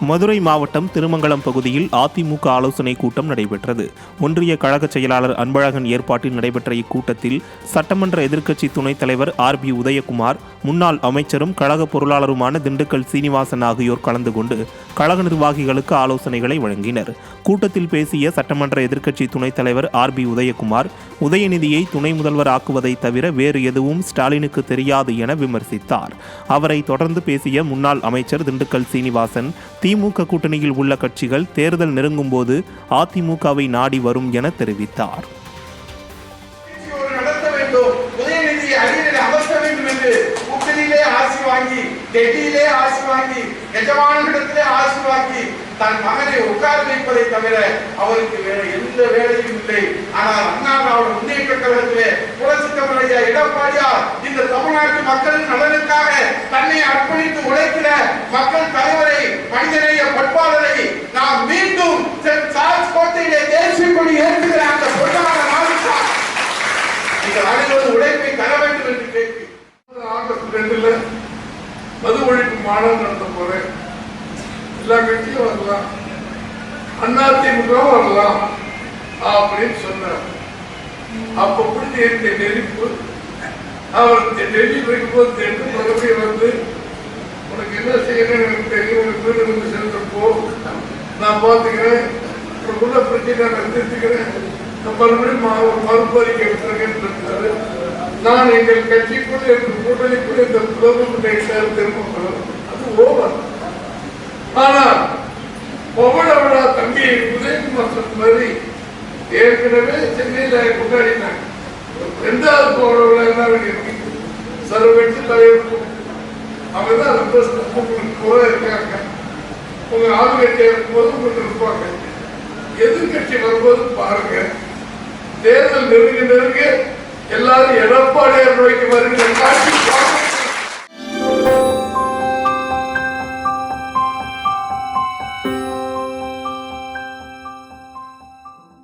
மதுரை மாவட்டம் திருமங்கலம் பகுதியில் அதிமுக ஆலோசனை கூட்டம் நடைபெற்றது. ஒன்றிய கழக செயலாளர் அன்பழகன் ஏற்பாட்டில் நடைபெற்ற இக்கூட்டத்தில் சட்டமன்ற எதிர்க்கட்சி துணைத் தலைவர் ஆர் பி உதயகுமார் முன்னாள் அமைச்சரும் கழக பொருளாளருமான திண்டுக்கல் சீனிவாசன் ஆகியோர் கலந்து கொண்டு கழக நிர்வாகிகளுக்கு ஆலோசனைகளை வழங்கினர். கூட்டத்தில் பேசிய சட்டமன்ற எதிர்க்கட்சி துணைத் தலைவர் ஆர் பி உதயகுமார் உதயநிதியை துணை முதல்வர் ஆக்குவதை தவிர வேறு எதுவும் ஸ்டாலினுக்கு தெரியாது என விமர்சித்தார். அவரை தொடர்ந்து பேசிய முன்னாள் அமைச்சர் திண்டுக்கல் சீனிவாசன் திமுக கூட்டணியில் உள்ள கட்சிகள் தேர்தல் நெருங்கும் போது அதிமுகவை நாடி வரும் என தெரிவித்தார். டெல்லியிலே ஆசி வாங்கி எஜமானர்களிடத்திலே ஆசி வாங்கி தன் மகனை உட்கார வைப்பதை தவிர அவருக்கு வேற எந்த வேலையும் இல்லை. ஆனால் அண்ணா திராவிட முன்னேற்ற கழகத்திலே புரட்சி தமிழையா எடப்பாடியார் இந்த தமிழ்நாட்டு மக்களின் நலனுக்காக தன்னை அர்ப்பணித்து உழைக்கிற மக்கள் தலைவர் நீங்கள் அனைவரும் உழைப்பை தர வேண்டும் என்று ஆகஸ்ட் ரெண்டுல மது ஒழிப்பு மாநாடு நடத்த போறேன். எல்லா கட்சியும் வரலாம். அதிமுக வரலாம் அப்படின்னு சொன்னார். அப்ப புரிஞ்ச இருந்த நெருப்பு அவர் டெல்லி போது தெரிந்து மறுபடியும் வந்து உனக்கு என்ன செய்யணும் எனக்கு தெரியும். உனக்கு வீடு வந்து சேர்ந்தப்போ நான் பார்த்துக்கிறேன். உனக்குள்ள பிரச்சனை நான் தெரிஞ்சுக்கிறேன் நான் மறுபடியும் மறுபரிக்கை நான் எங்கள் கட்சிக்குள் எங்கள் கூட்டணிக்குள் இந்த புலகம் திரும்ப அது ஓவர். ஆனால் பவள தம்பி உதயகுமார் சொன்ன மாதிரி ஏற்கனவே சென்னையில் கொண்டாடினாங்க ரெண்டாவது பவள விழா என்ன வேண்டியிருக்கு சர்வெட்டு தலைவருக்கும். அவங்க தான் ரொம்ப உங்களுக்கு கூட இருக்காங்க. உங்க ஆளுங்கட்சியா இருக்கும்போது உங்களுக்கு இருப்பாங்க. எதிர்கட்சி வரும்போது பாருங்க. தேர்தல் நெருங்க நெருங்க எல்லாரும் எடப்பாடியார் நோக்கி வருகிற காட்சி